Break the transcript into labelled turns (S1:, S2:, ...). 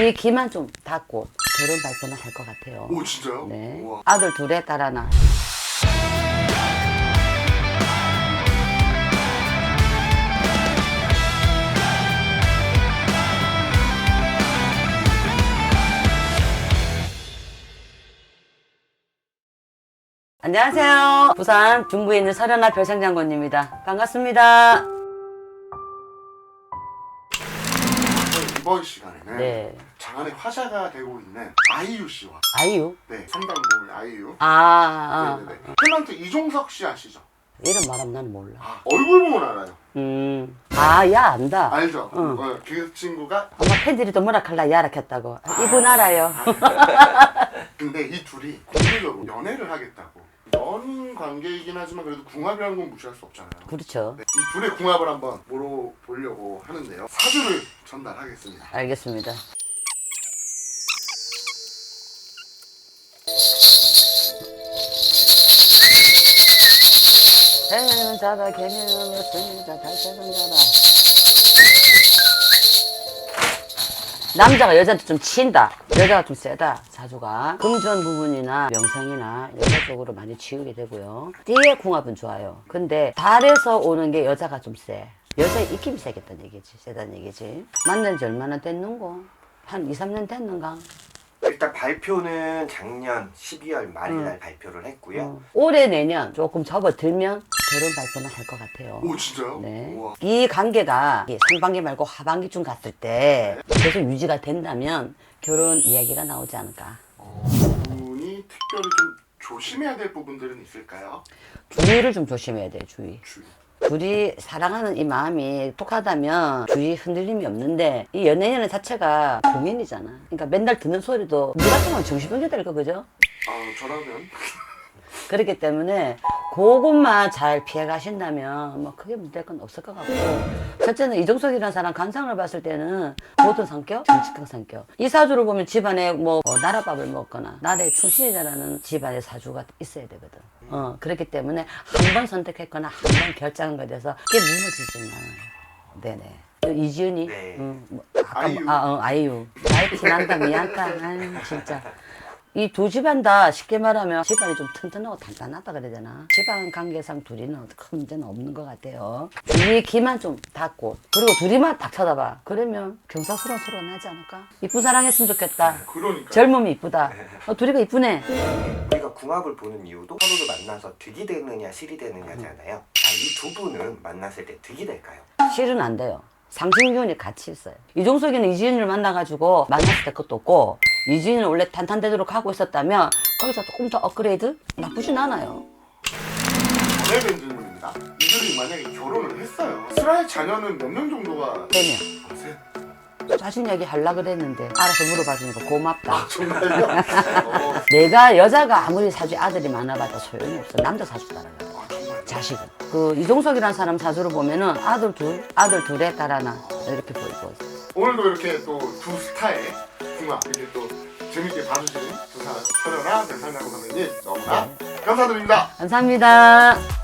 S1: 주위 귀만 좀 닫고 결혼 발표는 할 것 같아요.
S2: 오 진짜요?
S1: 네.
S2: 우와.
S1: 아들 둘에 딸 하나. 안녕하세요. 부산 중구에 있는 설현아 별생장군입니다. 반갑습니다.
S2: 이번 시간에는
S1: 네.
S2: 장안의 화제가 되고 있는 아이유 씨와
S1: 아이유?
S2: 네 삼당고의 아이유
S1: 아, 아.
S2: 네네네 탤런트 이종석 씨 아시죠?
S1: 이름 말하면 나는 몰라.
S2: 아, 얼굴 보면 알아요
S1: 음. 아, 야, 안다.
S2: 알죠?
S1: 응.
S2: 어, 그 친구가
S1: 엄마 팬들이 또 뭐라 칼라 야락했다고. 이분 알아요.
S2: 근데 이 둘이 공개적으로 연애를 하겠다고 연인 관계이긴 하지만 그래도 궁합이라는 건 무시할 수 없잖아요.
S1: 그렇죠.
S2: 네, 이 둘의 궁합을 한번 물어보려고 하는데요. 사주를 전달하겠습니다.
S1: 알겠습니다. 개미는 자라 개미는 없습니다. 달짝은 자라 남자가 여자한테 좀 친다 여자가 좀 세다 사주가. 금전 부분이나 명성이나 여자 쪽으로 많이 치우게 되고요. 띠의 궁합은 좋아요. 근데 달에서 오는 게 여자가 좀세. 여자의 입김이 세겠다는 얘기지 세다는 얘기지. 만난 지 얼마나 됐는고? 한 2, 3년 됐는가?
S3: 일단 발표는 작년 12월 말일날 발표를 했고요.
S1: 어. 올해 내년 조금 접어들면 결혼 발표는 할 것 같아요
S2: 오 진짜요?
S1: 네.
S2: 우와.
S1: 이 관계가 이 상반기 말고 하반기쯤 갔을 때 계속 유지가 된다면 결혼 이야기가 나오지 않을까.
S2: 어, 분이 특별히 좀 조심해야 될 부분들은 있을까요?
S1: 주의를 좀 조심해야 돼, 주의.
S2: 주의
S1: 둘이 사랑하는 이 마음이 똑하다면 주의 흔들림이 없는데 이 연애연애 자체가 공연이잖아. 그러니까 맨날 듣는 소리도 니 같으면 정신병자 될 거, 그죠?
S2: 아 저라면
S1: 그렇기 때문에 그것만 잘 피해 가신다면 뭐 크게 문제될 건 없을 것 같고. 첫째는 이종석이라는 사람 간상을 봤을 때는 모든 성격, 정직한 성격. 이 사주를 보면 집안에 뭐 어, 나라밥을 먹거나 나라의 충신이라는 집안의 사주가 있어야 되거든. 어 그렇기 때문에 한 번 선택했거나 한 번 결정한 것에 대해서 그게 무너지진 않아요. 네네. 또 이지은이?
S3: 네.
S1: 음, 뭐, 아까
S2: 아이유.
S1: 뭐- 아, 어, 아이유. 나이 티 난다 미안다. 아유 진짜 이 두 집안 다 쉽게 말하면 집안이 좀 튼튼하고 단단하다 그래야 되나? 집안 관계상 둘이는 큰 문제는 없는 것 같아요. 주위 귀만 좀 닫고 그리고 둘이만 딱 쳐다봐. 그러면 경사스러운스러운 하지 않을까? 이쁜 사랑했으면 좋겠다.
S2: 그러니까
S1: 젊음이 이쁘다. 어, 둘이가 이쁘네.
S3: 우리가 궁합을 보는 이유도 서로를 만나서 득이 되느냐 실이 되느냐잖아요. 아, 이두 분은 만났을 때 득이 될까요?
S1: 실은 안 돼요. 상승기운이 같이 있어요. 이종석이는 이지은을 만나가지고 만났을 때 것도 없고 이지은은 원래 탄탄대로록 하고 있었다면 거기서 조금 더 업그레이드? 나쁘진 않아요.
S2: 전해된 질문입니다 이들이 만약에 결혼을 했어요 슬아의 자녀는 몇 명 정도가
S1: 되면.
S2: 아, 셋.
S1: 자신 얘기 하려 그랬는데 알아서 물어봐주니까 고맙다.
S2: 정말요? 어,
S1: 내가 여자가 아무리 사주 아들이 많아봐도 소용이 없어. 남자 사주 따라요.
S2: 아 정말
S1: 자식은. 그 이종석이라는 사람 사주를 보면은 아들 둘, 아들 둘에 딸 하나 이렇게 보이고.
S2: 오늘도 이렇게 또 두 스타의 궁합 이렇게 또 재밌게 봐주신 두 사람 서려나 대상나고 선배님 너무나 감사드립니다
S1: 감사합니다.